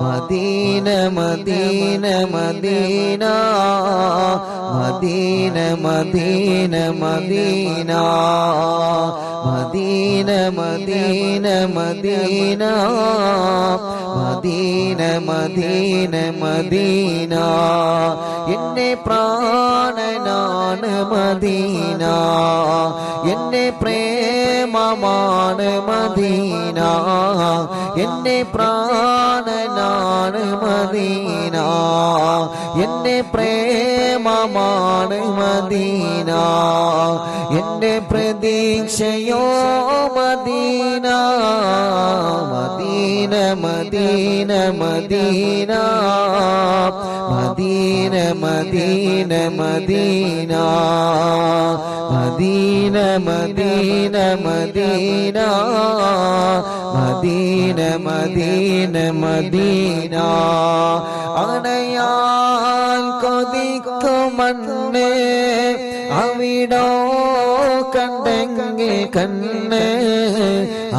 Medina Medina Medina Medina Medina Medina Medina Medina Medina Medina Medina Medina എന്നെ പ്രാണനാണ് Medina എന്നെ പ്രേമമാണ് Medina. എന്നെ പ്രാണനാണ് മദീന. എന്നെ പ്രേമമാണ് മദീന. എന്റെ പ്രതീക്ഷയോ Medina. Medina Medina Medina. Medina Medina Medina. Medina Medina Medina. Medina Medina Medina. അണയാൻ കൊതിക്കുമണ്ണേ അവിടോ കണ്ടെങ്കിൽ കണ്ണ്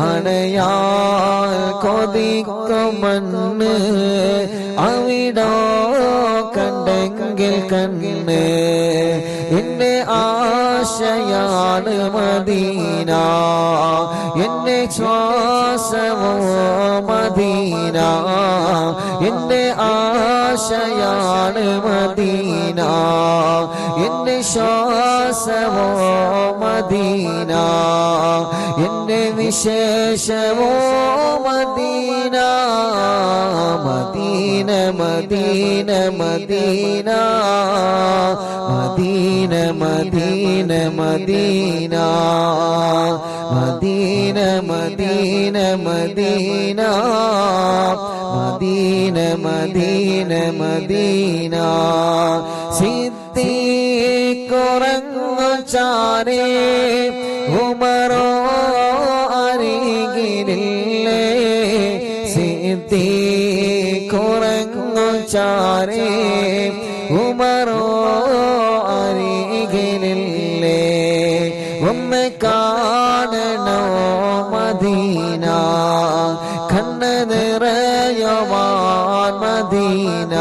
അണയാൽ കൊതിക്കുമണ്ണ് അവിടോ കണ്ടെങ്കിൽ കണ്ണ്. എന്നെ ആശയാണ് മദീന. എന്നെ ശ്വാസമോ മദീന. എന്നെ ആശയാണ് മദീന. എന്നെ ശ്വാസമോ മദീന. എന്നെ വിശേഷമോ Medina. Medina Medina. Medina Medina. Medina Medina Medina. Medina Medina Medina. Medina Medina സിദ്ധി കുറങ്ങു ചാരേ ഉമറോ കുറങ്ങു ചാരേ ഉമറോ അരികിലില്ലേ? ഒന്ന് കാണണോ മദീന? കണ്ണ് നിറയുവാൻ മദീന?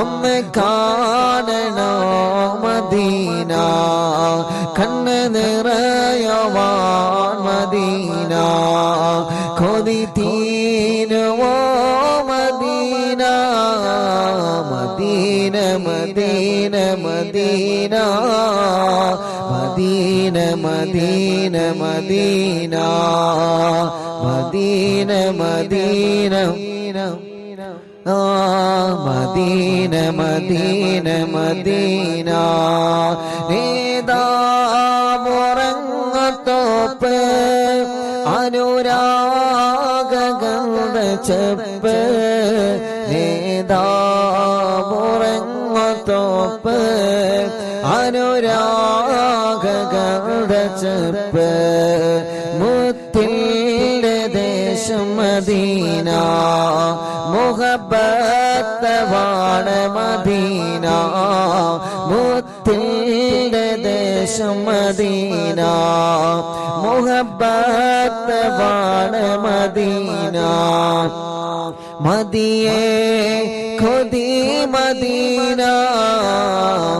ഒന്ന് കാണണോ Medina? Medina Medina Medina. Medina Medina Medina. Medina Medina. Medina Medina Medina. Medina അനുരാഗ ചെപ്പ്. നേതാമുറങ്ങത്തോപ്പ് അനുരാഗങ്ങളുടെ ചെപ്പ് മുത്തിന്റെ ദേശം മദീന മുഹബത്തവാണ് മദീന മുത്തിന്റെ ദേശം മദീന മുഹബത്തവാണ് മദീന. മദിയേ खुदी Medina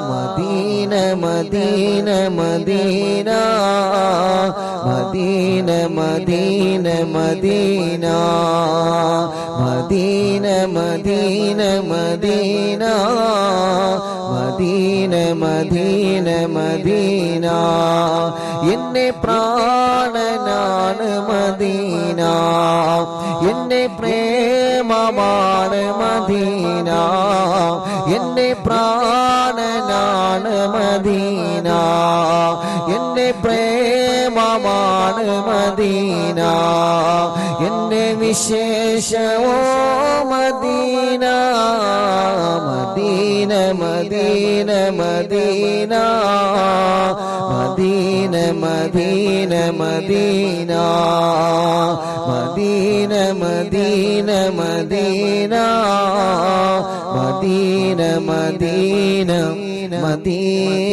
Medina Medina Medina Medina Medina Medina Medina Medina Medina Medina Medina Medina എന്നെ പ്രാണനാണ് Medina എന്നെ പ്രേ ഹൃദയമാണ് Medina. എന്റെ പ്രാണനാണ് മദീന. എന്റെ പ്രേ ആണ് മദീന. എന്റെ വിശേഷവോ Medina. Medina Medina Medina. Medina Medina Medina. Medina Medina Medina. Medina Medina Medina.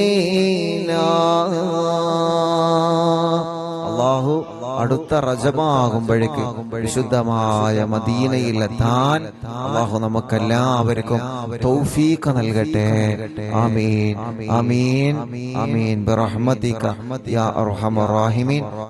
അടുത്ത റജമാകുമ്പോഴേക്ക് വിശുദ്ധമായ മദീനയിൽ എത്താൻ അള്ളാഹു നമുക്കെല്ലാവർക്കും തൗഫീഖ് നൽകട്ടെ. ആമീൻ. ആമീൻ. ആമീൻ. ബിറഹ്മതിക. യാ അർഹമർ റഹീമീൻ.